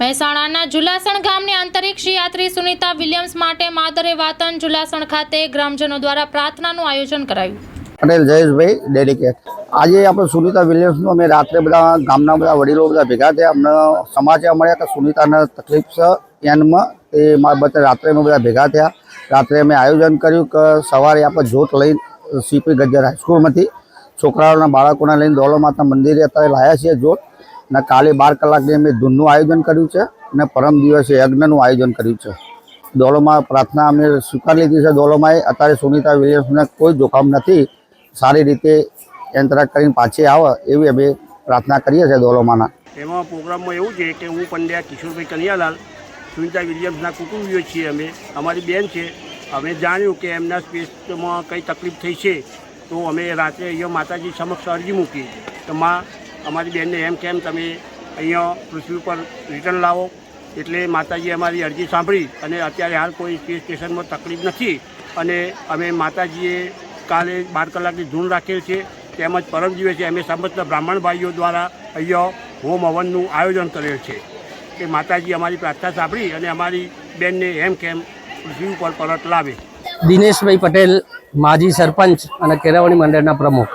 મહેસાણાના જુલાસણ ગામની અંતરિક્ષ યાત્રી સુનિતા વિલિયમ્સ માટે માદરે વાતન જુલાસણ ખાતે ગ્રામજનો દ્વારા પ્રાર્થનાનું આયોજન કરાયું. પટેલ, જયેશભાઈ, ડેડિકેટ. આજે આપણે સુનિતા વિલિયમ્સનું અમે રાત્રે બધા ગામના બધા વડીલો બધા ભેગા થયા. અમને સમાચાર મળ્યા કે સુનિતાને તકલીફ છે એનમાં. એ બધા રાત્રે અમે બધા ભેગા થયા. રાત્રે અમે આયોજન કર્યું કે સવારે આપણે જોત લઈને સીપી ગજ્જર હાઈસ્કૂલમાંથી છોકરાઓના બાળકોને લઈને દોલોમાતા મંદિરે અત્યારે લાયા છીએ જોત અને કાલે બાર કલાકની અમે ધૂનનું આયોજન કર્યું છે અને પરમ દિવસે યજ્ઞનું આયોજન કર્યું છે. દોલોમાં પ્રાર્થના અમે સ્વીકાર લીધી છે. દોલોમાંએ અત્યારે સુનિતા વિલિયમ્સને કોઈ જોખમ નથી. સારી રીતે યંત્ર કરીને પાછી આવે એવી અમે પ્રાર્થના કરીએ છીએ દોલોમાના. એમાં પ્રોગ્રામમાં એવું છે કે હું પંડ્યા કિશોરભાઈ કનિયાલાલ, સુનિતા વિલિયમ્સના કુટુંબીઓ છીએ અમે. અમારી બેન છે. અમે જાણ્યું કે એમના સ્પેસમાં કંઈ તકલીફ થઈ છે, તો અમે રાત્રે અહીંયા માતાજી સમક્ષ અરજી મૂકી તો માં અમારી બહેનને એમ કેમ તમે અહીંયા પૃથ્વી પર રિટર્ન લાવો? એટલે માતાજી અમારી અરજી સાંભળી અને અત્યારે હાલ કોઈ સ્પેસ સ્ટેશનમાં તકલીફ નથી. અને અમે માતાજીએ કાલે બાર કલાકની ધૂન રાખેલ છે. તેમજ પરમ દિવસે અમે સમસ્ત બ્રાહ્મણ ભાઈઓ દ્વારા અહીંયા હોમ હવનનું આયોજન કરેલ છે. કે માતાજી અમારી પ્રાર્થના સાંભળી અને અમારી બેનને એમ કેમ પૃથ્વી ઉપર પરત લાવે. દિનેશભાઈ પટેલ, માજી સરપંચ અને કેળવણી મંડળના પ્રમુખ.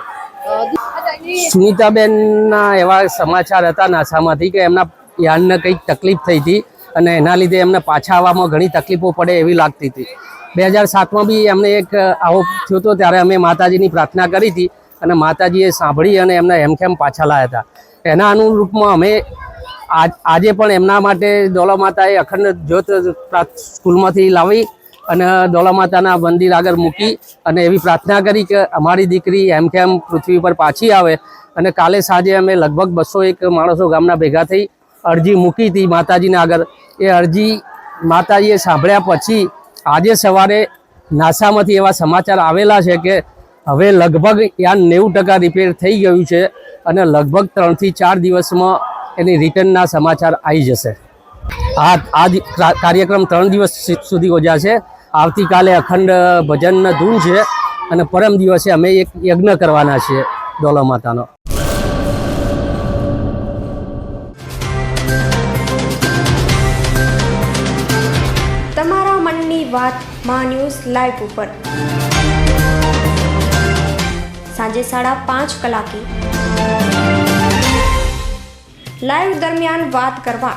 સુનીતાબેનના એવા સમાચાર હતા નાસામાંથી કે એમના યાનને કંઈક તકલીફ થઈ હતી અને એના લીધે એમને પાછા આવવામાં ઘણી તકલીફો પડે એવી લાગતી હતી. બે હજાર સાતમાં બી એમને એક આવો થયો હતો, ત્યારે અમે માતાજીની પ્રાર્થના કરી હતી અને માતાજીએ સાંભળી અને એમને હેમખેમ પાછા લાવ્યા હતા. એના અનુરૂપમાં અમે આજ- પણ એમના માટે દોલા માતાએ અખંડ જ્યોત સ્કૂલમાંથી લાવી અને દોલા માતાના મંદિર આગળ મૂકી અને એવી પ્રાર્થના કરી કે અમારી દીકરી એમ કેમ પૃથ્વી પર પાછી આવે. અને કાલે સાંજે અમે લગભગ બસો એક માણસો ગામના ભેગા થઈ અરજી મૂકી હતી માતાજીના આગળ. એ અરજી માતાજીએ સાંભળ્યા પછી આજે સવારે નાસામાંથી એવા સમાચાર આવેલા છે કે હવે લગભગ યાન નેવું ટકા રિપેર થઈ ગયું છે અને લગભગ ત્રણથી ચાર દિવસમાં એની રિટર્નના સમાચાર આવી જશે. આ આ કાર્યક્રમ ત્રણ દિવસ સુધી યોજાશે આવતીકાલે અખંડ ભજન ધૂન છે અને પરમ દિવસે અમે એક યજ્ઞ કરવાના છીએ ડોલો માતાનો. તમારા મનની વાતમાં ન્યૂઝ લાઈવ ઉપર. સાંજે સાડા પાંચ કલાકે. લાઈવ દરમિયાન વાત કરવા.